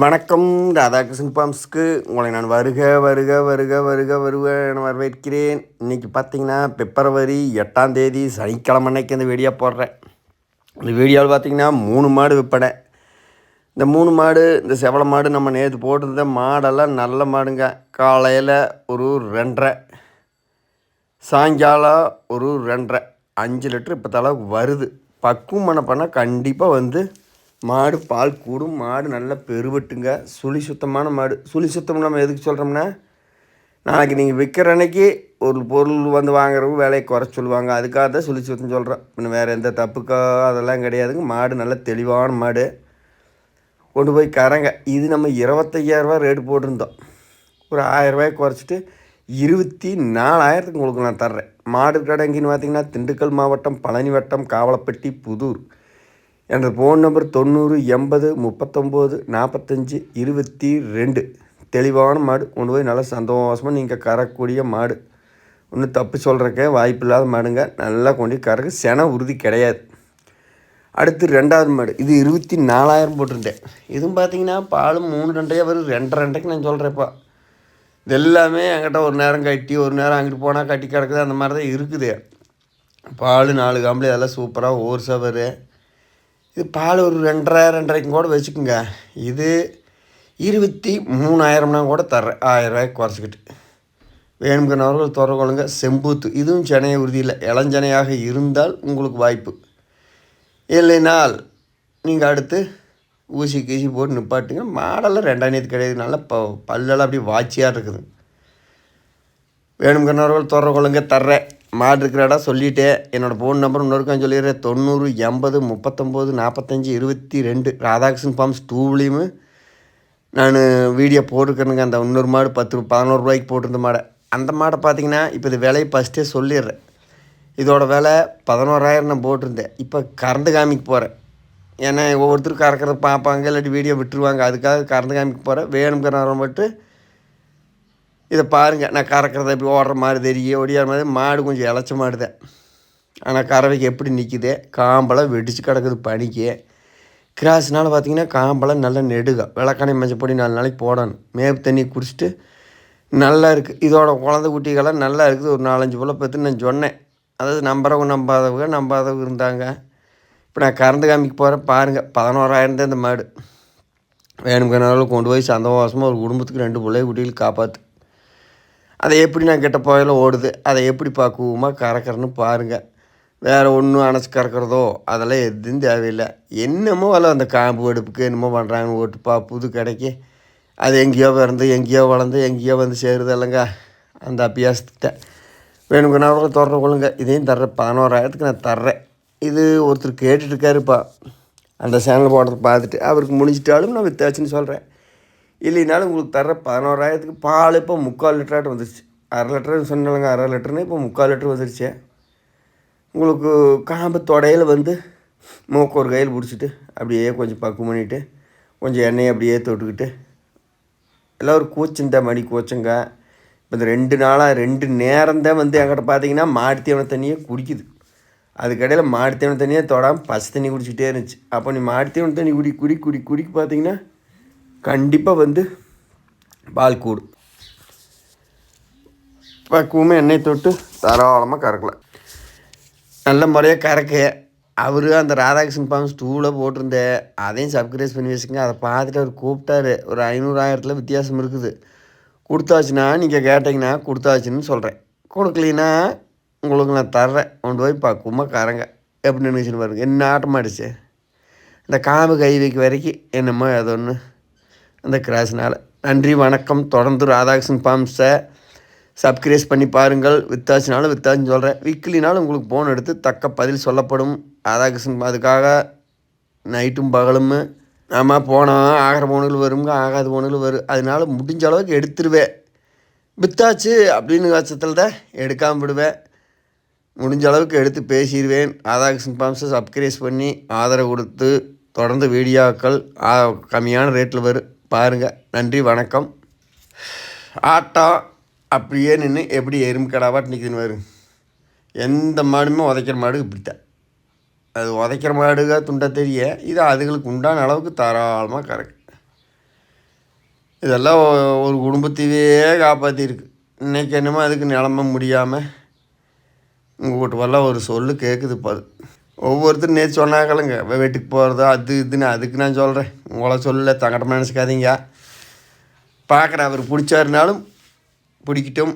வணக்கம். ராதாகிருஷ்ணன் பாம்ஸ்க்கு உங்களை நான் வருக வருக வருக வருக வருக என வரவேற்கிறேன். இன்றைக்கி பார்த்தீங்கன்னா பிப்ரவரி எட்டாம் தேதி சனிக்கிழமை அன்னைக்கு இந்த வீடியோ போடுறேன். இந்த வீடியோவில் பார்த்தீங்கன்னா மூணு மாடு விற்பனை. இந்த மூணு மாடு இந்த செவல மாடு நம்ம நேற்று போட்டிருந்த மாடெல்லாம் நல்ல மாடுங்க. காலையில் ஒரு ரெண்டரை சாயங்காலம் ஒரு ரெண்டரை அஞ்சு லிட்டர் இப்போ தளவுக்கு வருது. பக்குவம் பண்ண பண்ணால் கண்டிப்பாக வந்து மாடு பால் கூடும் மாடு நல்லா பெருவட்டுங்க. சுழி சுத்தமான மாடு. சுழி சுத்தம் நம்ம எதுக்கு சொல்கிறோம்னா நாளைக்கு நீங்கள் விற்கிற அன்னைக்கு ஒரு பொருள் வந்து வாங்குறவங்க விலையை குறைச்சி சொல்லுவாங்க. அதுக்காக தான் சுழி சுத்தம் சொல்கிறோம் இன்னும் வேறு எந்த தப்புக்கோ அதெல்லாம் கிடையாதுங்க. மாடு நல்ல தெளிவான மாடு. கொண்டு போய் கரங்க இது நம்ம இருபத்தையாயிரரூபா ரேட்டு போட்டிருந்தோம். ஒரு ஆயிரரூபாய் குறைச்சிட்டு இருபத்தி நாலாயிரத்துக்கு உங்களுக்கு நான் தர்றேன். மாடு கடைங்கன்னு பார்த்தீங்கன்னா திண்டுக்கல் மாவட்டம் பழனி வட்டம் காவலப்பட்டி புதூர். எனது ஃபோன் நம்பர் தொண்ணூறு எண்பது முப்பத்தொம்போது நாற்பத்தஞ்சி இருபத்தி ரெண்டு. தெளிவான மாடு. கொண்டு போய் நல்லா சந்தோஷமாக நீங்கள் கறக்கூடிய மாடு. ஒன்றும் தப்பு சொல்கிறக்கே வாய்ப்பு இல்லாத மாடுங்க. நல்லா கொண்டு கறக்கு. சென உறுதி கிடையாது. அடுத்து ரெண்டாவது மாடு. இது இருபத்தி நாலாயிரம் போட்டிருந்தேன். இதுவும் பார்த்தீங்கன்னா பாலும் மூணு ரெண்டையாக வரும். ரெண்டு ரெண்டைக்கு நான் சொல்கிறேன்ப்பா இது எல்லாமே என்கிட்ட ஒரு நேரம் கட்டி ஒரு நேரம் அங்கிட்டு போனால் கட்டி கிடக்குது. அந்த மாதிரி தான் இருக்குது. பால் நாலு காம்பளி அதெல்லாம் சூப்பராக ஓர் சவரு. இது பால் ஒரு ரெண்டரை ரெண்டரைக்கும் கூட வச்சுக்கோங்க. இது இருபத்தி மூணாயிரம்னா கூட தர்றேன் ஆயிரரூவாய்க்கு குறைச்சிக்கிட்டு. வேணுங்கிறவர்கள் தொடர்புகளுங்க செம்பூத்து இதுவும் சென்னையை உறுதியில் இளஞ்சனையாக இருந்தால் உங்களுக்கு வாய்ப்பு. இல்லைனால் நீங்கள் அடுத்து ஊசி கீசி போட்டு நிப்பாட்டுங்க. மாடெல்லாம் ரெண்டாயிரத்து கிடையாது. நல்லா ப பல்லெல்லாம் அப்படியே வாட்சியாக இருக்குது. வேணுங்கிறவர்கள் தொடர்பு கொள்ளுங்க. தர்றேன். மாடு இருக்கிற இடம் என்னோடய ஃபோன் நம்பர் இன்னொருக்கான் சொல்லிடுறேன். தொண்ணூறு எண்பது முப்பத்தொம்போது நாற்பத்தஞ்சி இருபத்தி ரெண்டு. ராதாகிருஷ்ணன் ஃபார்ம்ஸ் டூவிலையும் நான் வீடியோ போட்டிருக்கேனுங்க அந்த இன்னொரு மாடு பத்து பதினோரு ரூபாய்க்கு போட்டிருந்த மாடை. அந்த மாடை பார்த்தீங்கன்னா இப்போ இது விலையை ஃபஸ்ட்டே சொல்லிடுறேன். இதோட விலை பதினோராயிரம் நான் போட்டிருந்தேன். இப்போ கறந்து காமிக்க போகிறேன் ஏன்னா ஒவ்வொருத்தரும் கறக்கிறத பார்ப்பாங்க இல்லாட்டி வீடியோ விட்டுருவாங்க. அதுக்காக கறந்து காமிக்கு போகிறேன் வேணுங்கிற மட்டும் இதை பாருங்கள் நான் கறக்கிறத எப்படி ஓடுற மாதிரி தெரியும் ஒடியார மாதிரி மாடு கொஞ்சம் இழைச்ச மாடுதான். ஆனால் கறவைக்கு எப்படி நிற்குது காம்பெல்லாம் வெடிச்சு கிடக்குது பனிக்கு. கிராஸ்னால் பார்த்தீங்கன்னா காம்பெல்லாம் நல்லா நெடுக. விளக்கானை மஞ்சள் பொடி நாலு நாளைக்கு போடணும். மேப்பு தண்ணி குடிச்சிட்டு நல்லா இருக்குது இதோட குழந்த குட்டிகள்லாம் நல்லா இருக்குது. ஒரு நாலஞ்சு போல் பற்றி நான் சொன்னேன். அதாவது நம்புறவங்க நம்பாதவங்க நம்பாதவங்க இருந்தாங்க. இப்போ நான் கறந்து காமிக்கு போகிறேன் பாருங்கள் பதினோராயிரம் தான் இந்த மாடு. வேணுங்கிறனாலும் கொண்டு போய் சந்தோஷமாக ஒரு குடும்பத்துக்கு ரெண்டு பிள்ளைய குட்டிகள் காப்பாற்று அதை எப்படி நான் கெட்ட போயில ஓடுது அதை எப்படி பக்குவமாக கறக்கிறேன்னு பாருங்கள் வேறு ஒன்றும் அணைச்சி கறக்கிறதோ அதெல்லாம் எதுவும் தேவையில்லை. என்னமோ அல்ல அந்த காம்பு வெடுப்புக்கு என்னமோ பண்ணுறாங்கன்னு ஓட்டுப்பா புது கடைக்கு. அது எங்கேயோ பிறந்து எங்கேயோ வளர்ந்து எங்கேயோ வந்து சேருது இல்லைங்க. அந்த அபியாசத்துக்கிட்ட வேணுங்கன்னா தொடர கொள்ளுங்க. இதையும் தர்றேன். பதினோராயிரத்துக்கு நான் தர்றேன். இது ஒருத்தர் கேட்டுட்ருக்காருப்பா அந்த சேனல் போடுறத பார்த்துட்டு அவருக்கு முடிஞ்சிட்டாலும் நான் வித்தாச்சுன்னு சொல்கிறேன் இல்லைனாலும் உங்களுக்கு தர பதினோராயிரத்துக்கு பால் இப்போ முக்கால் லிட்டராட்டு வந்துருச்சு. அரை லிட்டர்னு சொன்னாலுங்க அரை லிட்டர்னு இப்போ முக்கால் லிட்டர் வந்துருச்சு. உங்களுக்கு காம்பு தொடையில் வந்து மூக்கு ஒரு கையில் பிடிச்சிட்டு அப்படியே கொஞ்சம் பக்கம் பண்ணிவிட்டு கொஞ்சம் எண்ணெயை அப்படியே தொட்டுக்கிட்டு எல்லாம் ஒரு கூச்சந்த மணி கூச்சங்க. இப்போ இந்த ரெண்டு நாளாக ரெண்டு நேரம் தான் வந்து என்கிட்ட பார்த்தீங்கன்னா மாட்டுத்தீவன தண்ணியே குடிக்குது. அதுக்கடையில் மாட்டுத்தீவன தண்ணியே தொடாமல் பசு தண்ணி குடிச்சிக்கிட்டே இருந்துச்சு. அப்போ நீ மாட்டுத்தீவன தண்ணி குடி குடி குடி குடிக்கு பார்த்தீங்கன்னா கண்டிப்பாக வந்து பால் கூடும் பக்குவமே எண்ணெய் தொட்டு தாராளமாக கறக்கலாம். நல்ல முறையாக கறக்க. அவர் அந்த ராதாகிருஷ்ணன் பாம்பு ஸ்டூவில் போட்டிருந்தேன் அதையும் சப்ஸ்கிரைப் பண்ணி வச்சுக்கோங்க. அதை பார்த்துட்டு அவர் கூப்பிட்டாரு. ஒரு ஐநூறாயிரத்தில் வித்தியாசம் இருக்குது. கொடுத்தாச்சுன்னா நீங்கள் கேட்டிங்கன்னா கொடுத்தாச்சுன்னு சொல்கிறேன் கொடுக்கலின்னா உங்களுக்கு நான் தர்றேன். கொண்டு போய் பக்குவமாக கறங்க. எப்படி நினைச்சுன்னு பாருங்க. என்ன ஆட்டமாடிச்சு இந்த காம்பு கை வைக்க வரைக்கும் என்னமோ ஏதோ ஒன்று அந்த கிராஸ்னால் நன்றி வணக்கம். தொடர்ந்து ராதாகிருஷ்ணன் ஃபார்ம்ஸை சப்ஸ்கிரைப் பண்ணி பாருங்கள். வித்தாச்சுனாலும் வித்தாச்சுன்னு சொல்கிறேன் வீக்லினாலும் உங்களுக்கு ஃபோன் எடுத்து தக்க பதில் சொல்லப்படும். ராதாகிருஷ்ணன் அதுக்காக நைட்டும் பகலும் ஆமாம் போனோம் ஆகிற போனில் வருங்க ஆகாத போனுகள் வரும் அதனால முடிஞ்ச அளவுக்கு எடுத்துருவேன். வித்தாச்சு அப்படின்னு பட்சத்தில் தான் எடுக்காமல் விடுவேன். முடிஞ்ச அளவுக்கு எடுத்து பேசிடுவேன் ராதாகிருஷ்ணன் ஃபார்ம்ஸை சப்ஸ்கிரைப் பண்ணி ஆதரவு கொடுத்து தொடர்ந்து வீடியோக்கள் கம்மியான ரேட்டில் வரும். பாருங்கள் நன்றி வணக்கம். ஆட்டம் அப்படியே நின்று எப்படி எறும்பு கடாவாட்டு நிற்குதுன்னு வரும் எந்த மாடுமே உதைக்கிற மாடு இப்படித்தான். அது உதைக்கிற மாடுக துண்டை தெரிய இது அதுகளுக்கு உண்டான அளவுக்கு தாராளமாக கறக்கு. இதெல்லாம் ஒரு குடும்பத்தையே காப்பாற்றிருக்கு இன்றைக்கி என்னமோ அதுக்கு நிலம முடியாமல் உங்கள் வீட்டு வரலாம் ஒரு சொல்லு கேட்குது இப்போ அது ஒவ்வொருத்தரும் நேற்று சொன்னாங்களுங்க வீட்டுக்கு போகிறதோ அது இதுன்னு அதுக்கு நான் சொல்கிறேன் உங்களை சொல்ல தங்கட நினச்சிக்காதீங்க. பார்க்குறேன் அவர் பிடிச்சாருனாலும் பிடிக்கட்டும்.